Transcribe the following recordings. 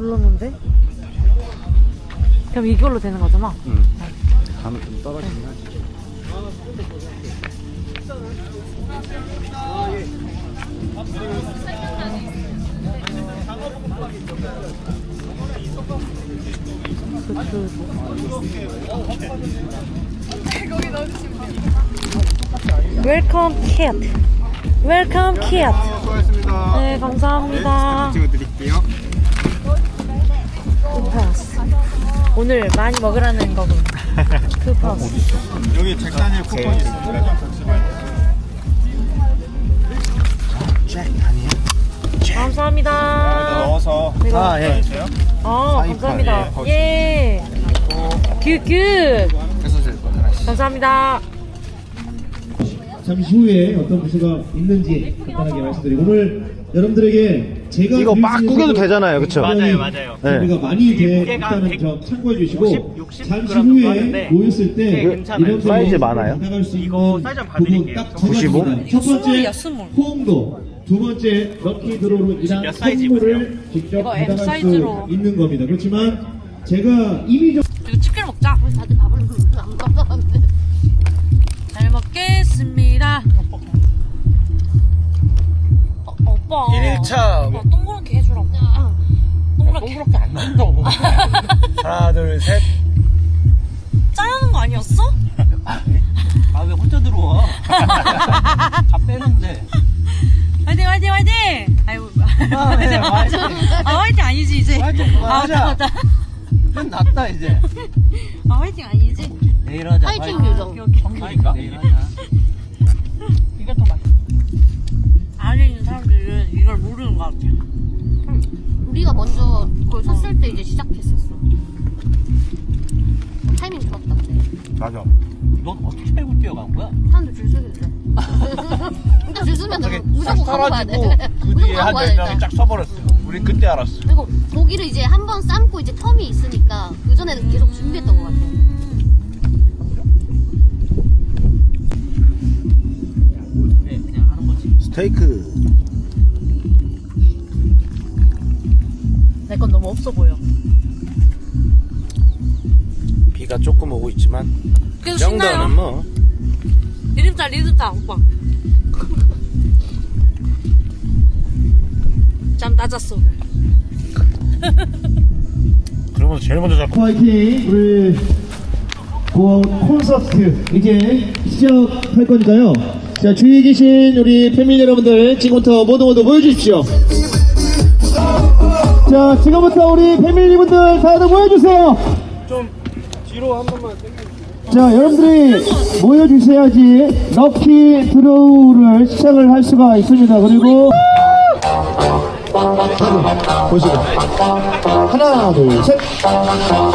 눌렀는데? 그럼 이걸로 되는 거잖아? 응. 감이 좀 떨어지긴 하지. 웰컴 캣 웰컴 캣 수고하셨습니다. 네 감사합니다 찍어드릴게요. 쿠파스. 오늘 많이 먹으라는 거군 쿠파스. 여기 잭다니엘 쿠폰 있으니까 좀 잠시만요. 잭 아니에요? 감사합니다. 넣어서. 이거 아 예. 아 감사합니다. 예, 예. 큐큐. 감사합니다. 잠시 후에 어떤 부서가 있는지 간단하게 말씀드리고 오늘 여러분들에게 이거 막 구겨도 되잖아요, 그쵸? 맞아요, 맞아요. 준비가 네. 많이 돼 무게가 있다는 100, 점 참고해 주시고 60, 60 잠시 후에 모였을 때꽤 괜찮아요. 이런 사이즈 많아요? 나갈 수 이거 있는 사이즈 한번 부분 봐드릴게요. 딱두 95? 가지입니다. 첫 번째. 호응도 두 번째 럭키 드로우로 인한 몇 사이즈 선물을 직접 이거 M 받아갈 사이즈로. 수 있는 겁니다. 그렇지만 제가 이미 좀 이거 치킨 먹자 우리 다들 밥을 안 먹었 오빠 1일차 오빠 동그랗게 해주라고 동그랗게 동그랗게 안 난다고. 하나, 둘, 셋. 짜는 거 아니었어? 아, 왜 혼자 들어와? 다 빼는데. 화이팅 화이팅 화이팅! 아이고 아, 네, 화이팅. 아 화이팅 아니지 이제 화이팅 아 그만하자. 맞다 맞다 좀 낫다, 이제. 아 화이팅 아니지 내일 하자. 파이팅 요정. 그러니까. 내일 하자. 돼. 그 뒤에 한 10명이 돼. 쫙 서버렸어. 우린 그때 알았어. 그리고 고기를 이제 한 번 삶고 이제 텀이 있으니까 그 전에는 계속 준비했던 것 같아. 네, 그냥 하는 거지. 스테이크. 내 건 너무 없어 보여 비가 조금 오고 있지만 이 그래도 정도는 신나요? 뭐. 리듬타 리듬타 오빠 오늘 그러면 제일 먼저 잡고. 파이팅! 우리 고아웃 콘서트 이제 시작할 거니까요? 자 주위에 계신 우리 패밀리 여러분들 지금부터 모두 모두 모여주십시오. 자 지금부터 우리 패밀리분들 다들 모여주세요. 좀 뒤로 한 번만 자 여러분들이 모여주셔야지 럭키 드로우를 시작을 할 수가 있습니다. 그리고 보시고 하나 둘셋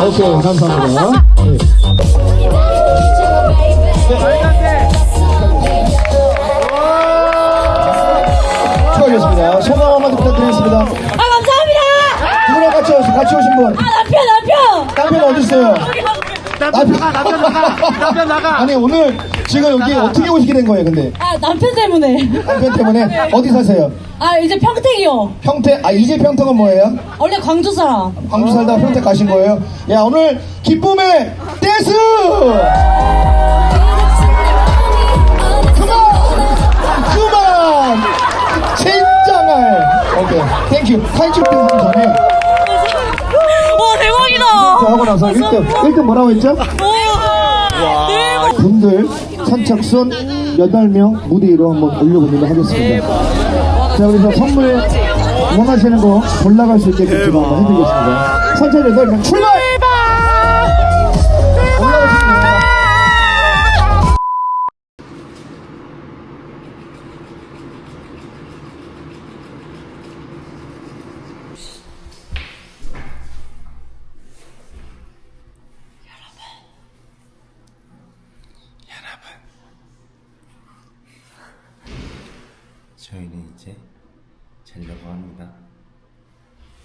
오케이 감사합니다. 네. 수고하셨습니다 소감 한마디 부탁드리겠습니다. 아 감사합니다. 누구랑 같이 오신, 같이 오신 분? 남편 남편. 남편 어디 있어요? 남편 나가 남편 나가. 남편 나가. 아니 오늘 지금 여기 어떻게 오시게 된 거예요 근데? 아 남편 때문에. 남편 때문에? 어디 사세요? 아 이제 평택이요. 평택? 아 이제 평택은 뭐예요? 원래 광주 사람. 광주 살다가 평택 가신 거예요? 야 오늘 기쁨의 댄스! 뭐라고 했죠? 와! 분들 선착순 8명 무대 위로 한번 올려보도록 하겠습니다. 자 그래서 선물 원하시는 거 골라갈 수 있게끔 제가 한번 해드리겠습니다. 선착 8명 출발! 저희는 이제 잘려고 합니다.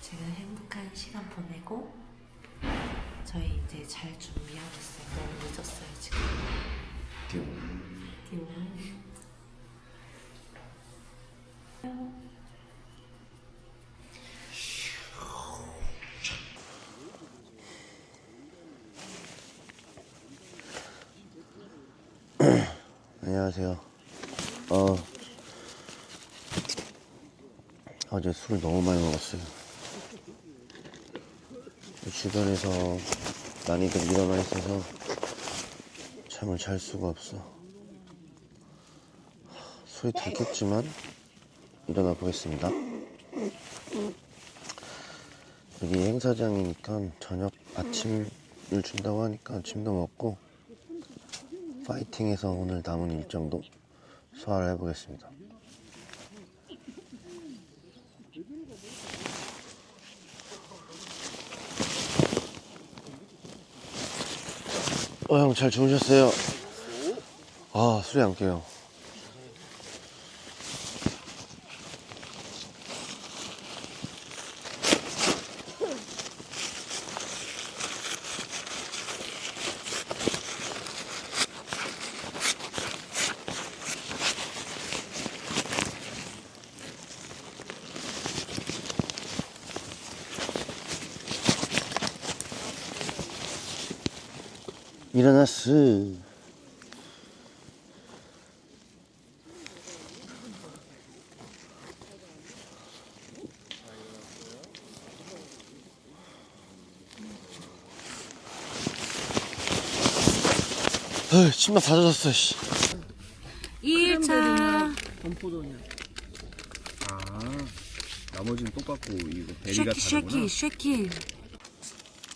제가 행복한 시간 보내고 저희 이제 잘 준비하고 있어요. 너무 늦었어요 지금. 띠용. 띠용. 안녕하세요. 어, 어제 술을 너무 많이 먹었어요. 주변에서 많이들 일어나 있어서 잠을 잘 수가 없어. 술이 들겠지만 일어나 보겠습니다. 여기 행사장이니까 저녁 아침을 준다고 하니까 아침도 먹고 파이팅해서 오늘 남은 일정도 소화를 해보겠습니다. 어, 형 잘 주무셨어요? 아, 술이 안 깨요. 일어났어. 어휴, 신발 다 젖었어, 씨. 2일차 나머지는 똑같고 이거 쉐키 쉐키 쉐키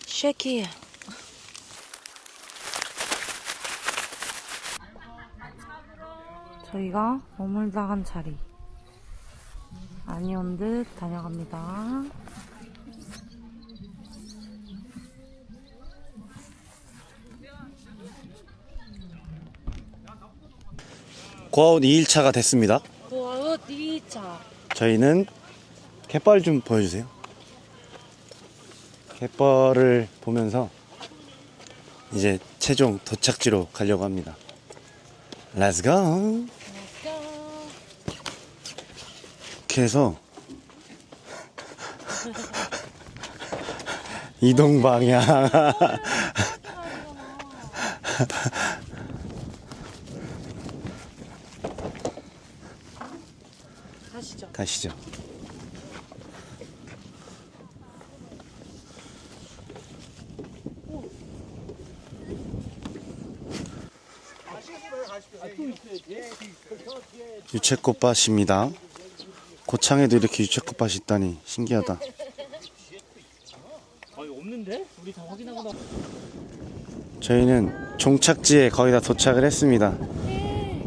쉐키 저희가 머물다 간 자리 아니온 듯 다녀갑니다 고아웃 2일차가 됐습니다. 고아웃 2차 저희는 갯벌 좀 보여주세요. 갯벌을 보면서 이제 최종 도착지로 가려고 합니다. Let's go. 이렇게 해서 이동 방향. 가시죠 가시죠. 유채꽃밭입니다. 고창에도 이렇게 유채꽃밭이 있다니 신기하다. 저희는 종착지에 거의 다 도착을 했습니다.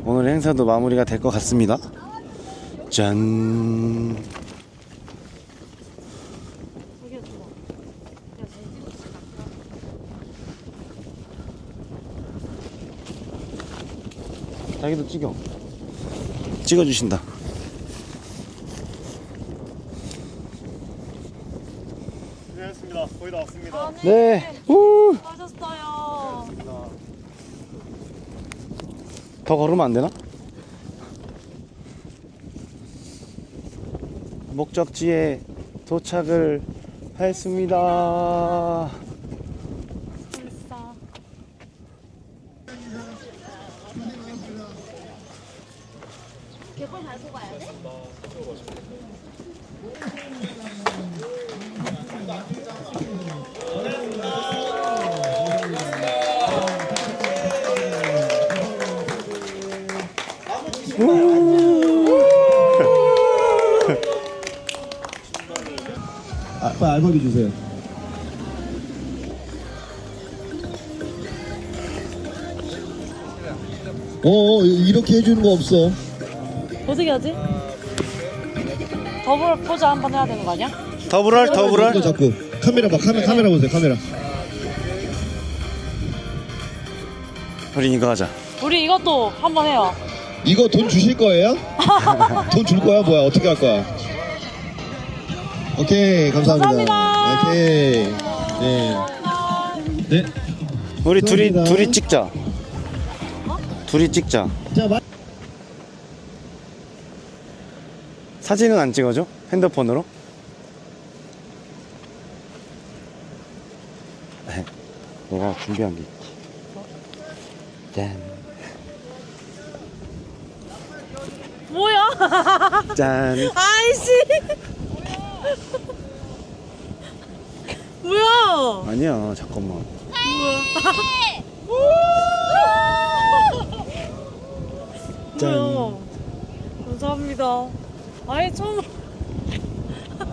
오늘 행사도 마무리가 될 것 같습니다. 짠. 자기도 찍어. 찍어주신다. 고생하셨습니다. 거의 다 왔습니다. 네. 우. 하셨어요 더 걸으면 안 되나? 목적지에 도착을 했습니다. 알박이 주세요. 어, 이렇게 해주는 거 없어. 어떻게 하지? 더블 포즈 한 번 해야 되는 거 아니야? 더블할 더블할. 자꾸 카메라 봐, 카메라, 카메라 보세요, 카메라. 우리 이거 하자. 우리 이것도 한 번 해요 이거 돈 주실 거예요? 돈 줄 거야, 뭐야? 어떻게 할 거야? 오케이, 감사합니다. 감사합니다. 오케이. 네. 네. 우리 둘이 감사합니다. 둘이 찍자. 둘이 찍자. 자, 마... 사진은 안 찍어줘? 핸드폰으로? 네. 내가 준비한 게 있지. 짠. 뭐야? 짠. 아이씨. 뭐야? 아니야, 잠깐만. 짠. 뭐야? 감사합니다. 아이 처음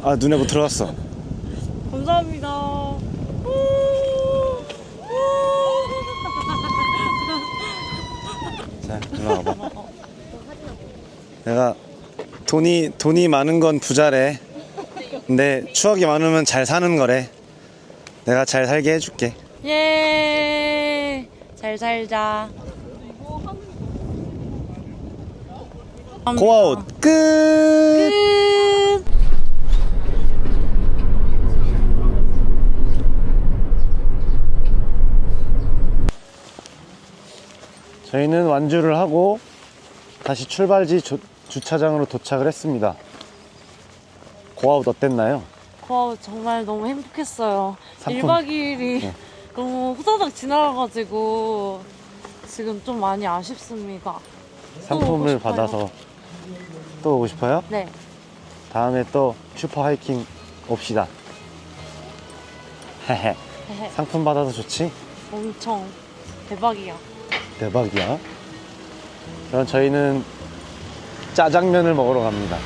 아, 눈에 뭐 들어갔어. 감사합니다. 우, 우. 자, 일로 와봐. 내가 돈이 돈이 많은 건 부자래. 근데 추억이 많으면 잘 사는 거래. 내가 잘 살게 해줄게. 예. 잘 살자. 고아웃 끝. 끝. 저희는 완주를 하고 다시 출발지 조- 주차장으로 도착을 했습니다. 고아웃 어땠나요? 와 정말 너무 행복했어요. 상품. 1박 2일이 네. 너무 후다닥 지나가가지고 지금 좀 많이 아쉽습니다. 상품을. 받아서 또 오고 싶어요? 네. 다음에 또 슈퍼 하이킹 옵시다. 헤헤. 상품 받아서 좋지? 엄청 대박이야. 대박이야. 그럼 저희는 짜장면을 먹으러 갑니다.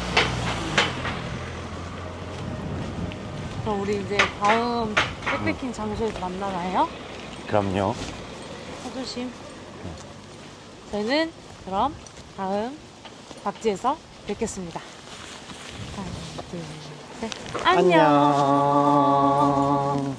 그럼 우리 이제 다음 백패킹 장소에서 만나나요? 그럼요. 서조심. 저희는 그럼 다음 박지에서 뵙겠습니다. 하나, 둘, 셋. 안녕. 안녕.